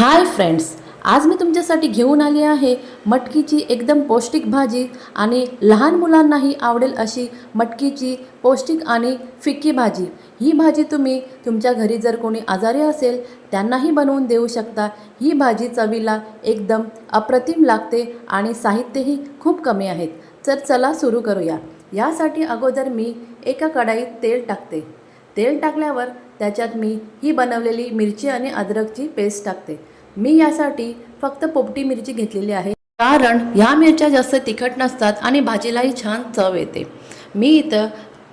Hi friends आज मी तुमच्यासाठी घेऊन आली आहे मटकीची एकदम पौष्टिक भाजी आणि लहान मुलांनाही आवडेल अशी मटकीची पौष्टिक आणि फिक्की भाजी. ही भाजी तुम्ही तुमच्या घरी जर कोणी आजारी असेल त्यांनाही बनवून देऊ शकता. ही भाजी चवीला एकदम अप्रतिम लागते आणि साहित्यही खूप कमी आहेत. तर चला सुरू करूया. यासाठी अगोदर मी एका कढाईत तेल टाकते. तेल टाकल्यावर त्याच्यात मी ही बनवलेली मिरची आणि अद्रकची पेस्ट टाकते. मी यासाठी फक्त पोपटी मिरची घेतलेली आहे. कारण ह्या मिरच्या जास्त तिखट नसतात आणि भाजीलाही छान चव येते. मी इथं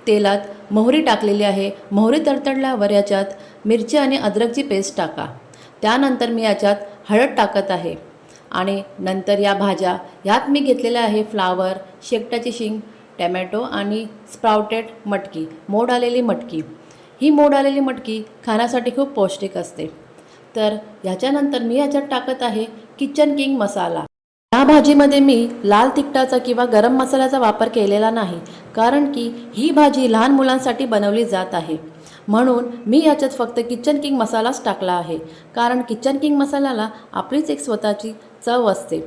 तेलात मोहरी टाकलेली आहे. मोहरी तडतडल्यावर याच्यात मिरची आणि अद्रकची पेस्ट टाका. त्यानंतर मी याच्यात हळद टाकत आहे. आणि नंतर या भाज्या यात मी घेतलेल्या आहे फ्लावर शेकटाची शिंग टॅमॅटो आणि स्प्राउटेड मटकी मोड आलेली मटकी. ही मोड आलेली मटकी खाण्यासाठी खूप पौष्टिक असते. तर ह्याच्यानंतर मी याच्यात टाकत आहे किचन किंग मसाला या भाजीमध्ये मी लाल तिखटाचा किंवा गरम मसाल्याचा वापर केलेला नाही कारण की ही भाजी लहान मुलांसाठी बनवली जात आहे. म्हणून मी याच्यात फक्त किचन किंग मसालाच टाकला आहे कारण किचन किंग मसाल्याला आपलीच एक स्वतःची चव असते.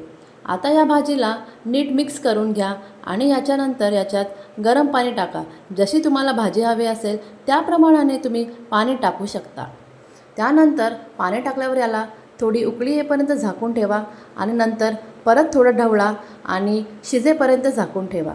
आता या भाजीला नीट मिक्स करून घ्या आणि याच्यानंतर याच्यात गरम पाणी टाका. जशी तुम्हाला भाजी हवी असेल त्याप्रमाणाने तुम्ही पाणी टाकू शकता. त्यानंतर पाणी टाकल्यावर याला थोडी उकळी येईपर्यंत झाकून ठेवा आणि नंतर परत थोडं ढवळा आणि शिजेपर्यंत झाकून ठेवा.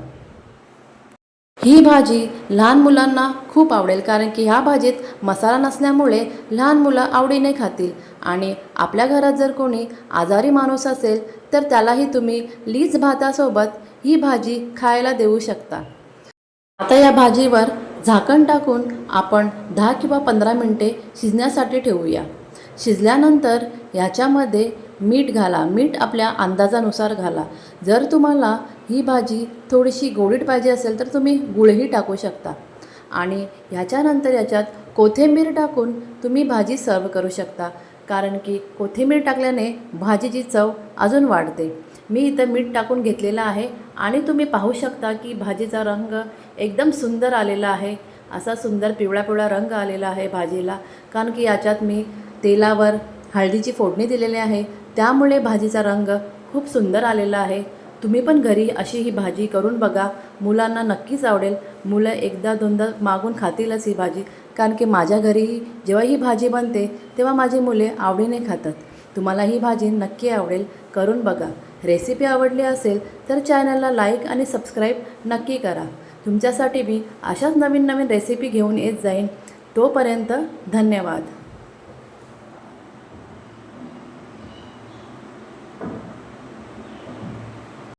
ही भाजी लहान मुलांना खूप आवडेल कारण की ह्या भाजीत मसाला नसल्यामुळे लहान मुलं आवडीने खातील आणि आपल्या घरात जर कोणी आजारी माणूस असेल तर त्यालाही तुम्ही लीज भातासोबत ही भाजी खायला देऊ शकता. आता या भाजीवर झाकण टाकून आपण दहा किंवा पंधरा मिनटे शिजण्यासाठी ठेवूया. शिजल्यानंतर ह्याच्यामध्ये मीठ घाला. मीठ आपल्या अंदाजानुसार घाला. जर तुम्हाला ही भाजी थोडीशी गोडीट पाहिजे असेल तर तुम्ही गुळही टाकू शकता. आणि ह्याच्यानंतर याच्यात कोथिंबीर टाकून तुम्ही भाजी सर्व करू शकता. कारण की कोथिंबीर टाकल्याने भाजीची चव अजून वाढते. मी इथं मीठ टाकून घेतलेलं आहे आणि तुम्ही पाहू शकता की भाजीचा रंग एकदम सुंदर आलेला आहे. असा सुंदर पिवळा पिवळा रंग आलेला आहे भाजीला. कारण की याच्यात मी तेलावर हळदीची फोडणी दिलेली आहे. त्यामुळे भाजीचा रंग खूप सुंदर आलेला आहे. तुम्ही पण घरी अशी ही भाजी करून बघा. मुलांना नक्कीच आवडेल. मुलं एकदा दोनदा मागून खातीलच ही भाजी. कारण की माझ्या घरीही जेव्हा ही भाजी बनते तेव्हा माझी मुले आवडीने खातात. तुम्हाला ही भाजी नक्की आवडेल करून बघा. रेसिपी आवडली असेल तर चॅनलला लाईक आणि सबस्क्राईब नक्की करा. तुमच्यासाठी मी अशाच नवीन नवीन रेसिपी घेऊन येत जाईन. तोपर्यंत धन्यवाद.